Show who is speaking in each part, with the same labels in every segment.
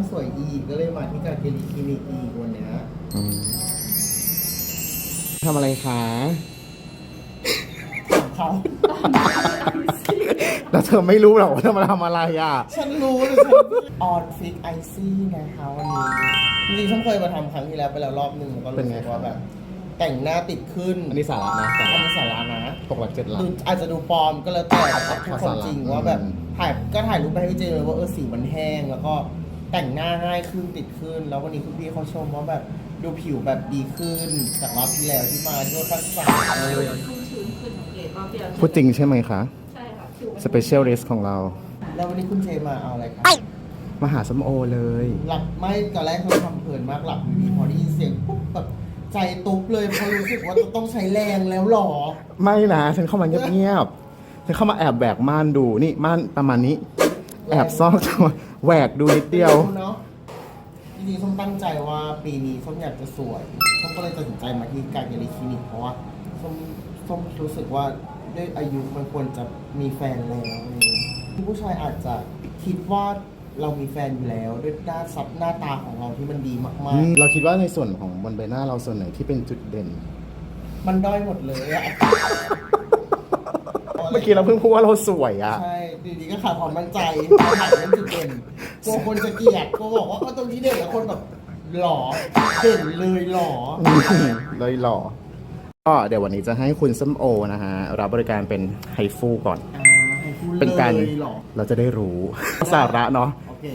Speaker 1: ต้องสวยอีกก็เลยมาที่การเกลีคลินิกอีกวันเนี้ย
Speaker 2: อืมทำอะไรคะ
Speaker 1: ถามเขา
Speaker 2: แล้วเธอไม่รู้หรอกว่าเธอมาทำอะไรอะ
Speaker 1: ฉันรู้เลยฉันออนฟิกไอซี่นะคะวันนี้จริงๆฉันเคยมาทำครั้งที่แล้วไปแล้วรอบหนึ่งแล้วก็
Speaker 2: เป็น
Speaker 1: รู้
Speaker 2: ไง
Speaker 1: สึก
Speaker 2: ครับ
Speaker 1: ว่าแบบ แต่งหน้าติดขึ้น
Speaker 2: อันนี้สาระนะสา
Speaker 1: อัน
Speaker 2: ระ
Speaker 1: นี้สาระนะ
Speaker 2: ปกหลักเจ็ดหลัก
Speaker 1: ดูอาจจะดูปลอมก็แล้วแต่แต่ทุกคนจริง
Speaker 2: อืม
Speaker 1: ว่าแบบถ่ายก็ถ่ายรูปไปให้พี่เจเลยว่าเออสีมันแห้งแล้วก็ แต่งหน้าง่ายขึ้นติดขึ้น แล้ววันนี้คุณพี่เขาชมว่าแบบดูผิวแบบดีขึ้นจากรอบที่แล้วที่มาที่โดนคัดสรรเลย
Speaker 3: ชุ่มชื้นขึ้นของเกดก็เปลี่ยน
Speaker 2: พูดจริงใช่ไหมคะ
Speaker 3: ใช่ค่ะผิวมัน
Speaker 2: สเปเชียล i สของเรา
Speaker 1: แล้ววันนี้คุณเจมาเอาอะไรครับ
Speaker 2: มาหาสมโอเลย
Speaker 1: หลับไม่ตอนแรกเขาทำเพลินมากหลับอยู่ดีพอได้ยินเสียงปุ๊บแบบใจตุ๊บเลยเพราะรู้สึกว่าจะต้องใช้แรงแล้วหรอ
Speaker 2: ไม่นะฉันเข้ามาเงียบๆฉันเข้ามาแอบแบกม่านดูนี่ม่านประมาณนี้ แอบซอกตัว แหวกดูนิดเดียว
Speaker 1: เนาะจริงๆส้มตั้งใจว่าปีนี้ส้มอยากจะสวยส้มก็เลยตัดสินใจมาที่การเยลิคลินิกเพราะว่าส้มส้มรู้สึกว่าด้วยอายุมันควรจะมีแฟนแล้วอะไรอย่างเงี้ยผู้ชายอาจจะคิดว่าเรามีแฟนอยู่แล้วด้วยหน้าซับหน้าตาของเราที่มันดีมาก
Speaker 2: เราคิดว่าในส่วนของบนใบหน้าเราส่วนไหนที่เป็นจุดเด่น
Speaker 1: ๆ มันด้อยหมดเลยอะ
Speaker 2: เมื่อกี้เราเพิ่งพูดว่าเราสวยอะ
Speaker 1: ใช่ดีดีก็ขาดความมั่นใจขาดเรื่องจุดเด่นกลัวคนจะเกลียดกลัวบอกว่าเออตรงนี้เด่นแล้วคนแบบหล่อเด่นเลยหล่อ
Speaker 2: เลยหล่อ ก็เดี๋ยววันนี้จะให้คุณส้มโอนะฮะ รับบริการเป็นไฮฟูก่อน
Speaker 1: อ่าให้พูด
Speaker 2: เป็นการ
Speaker 1: เลยหล่อ
Speaker 2: เราจะได้รู้สาระเนาะ
Speaker 1: โอเค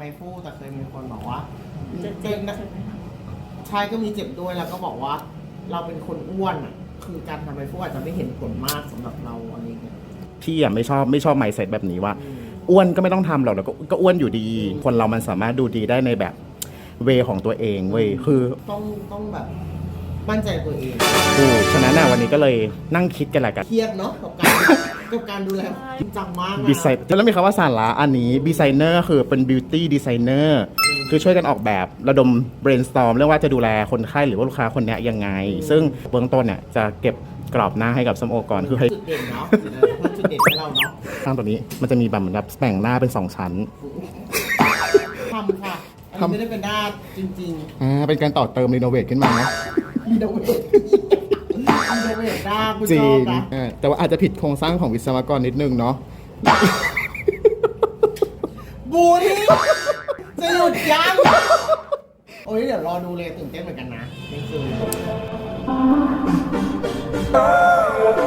Speaker 1: ไม่พูดแต่เคยมีคนบอกว่า
Speaker 3: เจ็บ
Speaker 1: เจ็บนะ
Speaker 3: ใช่ไหมคะ
Speaker 1: ชายก็มีเจ็บด้วยแล้วก็บอกว่า เราเป็นคนอ้วนอะ คือการทำไมพูดอาจจะไม่เห็นผลมากสำหรับเราอะไรอย่างเงี้ย
Speaker 2: พี่อะไม่ชอบไม่ชอบไมเซ็ตแบบนี้ว่า
Speaker 1: อืม
Speaker 2: อ้วนก็ไม่ต้องทำหรอกแล้วก็ก็อ้วนอยู่ดีคนเรามันสามารถดูดีได้ในแบบเวของตัวเองเว้ยคือ
Speaker 1: ต้องต้องแบบมั่นใจตัวเอง
Speaker 2: ถูกฉะนั้นน่ะวันนี้ก็เลยนั่งคิดกันแหละกัน
Speaker 1: เครียดเนาะกับการ กับการดูแลจริงจังมากนะ
Speaker 2: ดีไซน์แล้วมีคำว่าสาระอันนี้ดีไซเนอร์คือเป็นบิวตี้ดีไซเนอร์
Speaker 1: อืม
Speaker 2: คือช่วยกันออกแบบระดม brainstorm เรื่องว่าจะดูแลคนไข้หรือว่าลูกค้าคนเนี้ยยังไง ซึ่งเบื้องต้นเนี่ยจะเก็บกรอบหน้าให้กับสมโอก่อนคือให้
Speaker 1: จุดเด่นเนาะเดี๋ยวเราพูดจุดเด่นให้เราเนาะ
Speaker 2: ข้างตัวนี้มันจะมีแบบเหมือนแบบแต่งหน้าเป็นสองชั้น
Speaker 1: ทำค่ะอันนี้ไม่ได้เป็นหน้าจริง
Speaker 2: อ่าเป็นการต่อเติมรีโนเวทขึ้นมาเนาะ
Speaker 1: ๆรีโนเวทรีโนเวทหน้าคุณ
Speaker 2: จ
Speaker 1: ช
Speaker 2: ริ
Speaker 1: อบ
Speaker 2: ง
Speaker 1: นะ
Speaker 2: อ่าแต่ว่าอาจจะผิดโครงสร้างของวิศวกรนิดนึงเนาะ
Speaker 1: บุญ จะหยุดยัง โอ้ยเดี๋ยวรอดูเลยตื่นเต้นเหมือนกันนะนี่คือ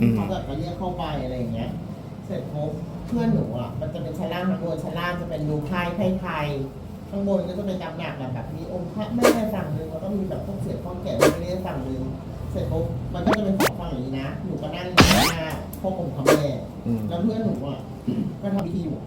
Speaker 2: อืม
Speaker 1: เขาแบบมาเรียกเข้าไปอะไรอย่างเงี้ย เสร็จปุ๊บเพื่อนหนูอะมันจะเป็นชั้นล่างทั้งหมดชั้นล่างจะเป็นดูไพ่ไพ่ไทยข้างบนก็จะเป็นตำหนักแบบแบบมีองค์พระแม่ฝั่งหนึ่งแล้วก็มีแบบพวกเสียงข้องแก่ไม่ได้ฝั่งหนึ่งเสร็จปุ๊บมันก็จะเป็นของฝั่งอย่างนี้นะหนูก็นั่งอยู่หน้าพวกองค์พระแม่
Speaker 2: อืม
Speaker 1: แล้วเพื่อนหนูอะ ก็ทำพิธีอยู่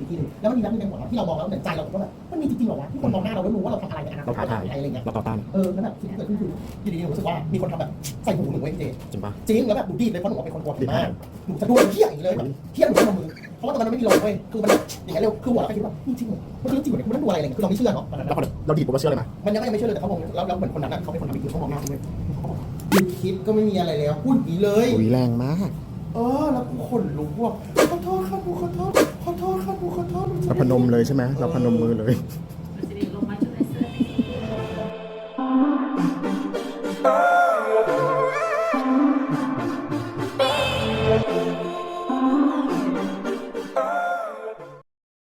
Speaker 1: พิธีหนึ่งแล้วมันมีนักมีเป็นหัวเราที่เรามองแล้วเหมือนใจเราก็แบบมันมีจริงๆเหรอวะที่คนมองหน้าเราแล้วรู้ว่าเราทำอะไรในอนาค
Speaker 2: เรา
Speaker 1: ต
Speaker 2: ท้าทาย
Speaker 1: อะไรอย่างเงี้ย
Speaker 2: เราต่อต้าน
Speaker 1: เออแล้วแบบสิ่งที่เกิดขึ้นคืออยู่ดีๆหนูรู้สึกว่ามีคนทำแบบใส่หูหนูไว้พี่เจ
Speaker 2: จริงปะ
Speaker 1: จริงแล้วแบบหนูดีดเลยเพราะหนูเป็นคนกลัวผี
Speaker 2: ดี
Speaker 1: มามา
Speaker 2: กก
Speaker 1: หนูจะด้วยเที่ยอย่างนี้เลยแบบเที่ยหนูไม่ลงมือเพราะว่าตอนนั้นมันไม่มีลมเว้ยคือมันแบบอย่างเงี้ยเร็วคือหัวเราไปคิดว่านี่จริงเหรอมันคือเรื่องจริงเหรอเนี่ยคือมันต้องดูอะไรอะไรเงี้ยคือเราไม่เชื่อเนาะตอนนั้น
Speaker 2: แล้ว
Speaker 1: อะ
Speaker 2: พอเราดีดปุ๊บเราเชื่อเลยไหม
Speaker 1: มันยังก็ยังไม่เชื่อเลยแต่เขามองแล้วแล้วเหมือนคนนั้นอะเขาเป็นคนทำพิธีเขามองหน้าด้วยเขาบอกหยุดคิดก็ไม่มีอะไรแล้วพูดอย่างนี้เลย
Speaker 2: อุ้ยแรงมาก
Speaker 1: เออแล้วกูขนลุกว่าขอโทษครับหนูขอโทษขอโทษ
Speaker 2: เราพนมเลยใช่ไหมเราพนมมือเลย
Speaker 1: Oh!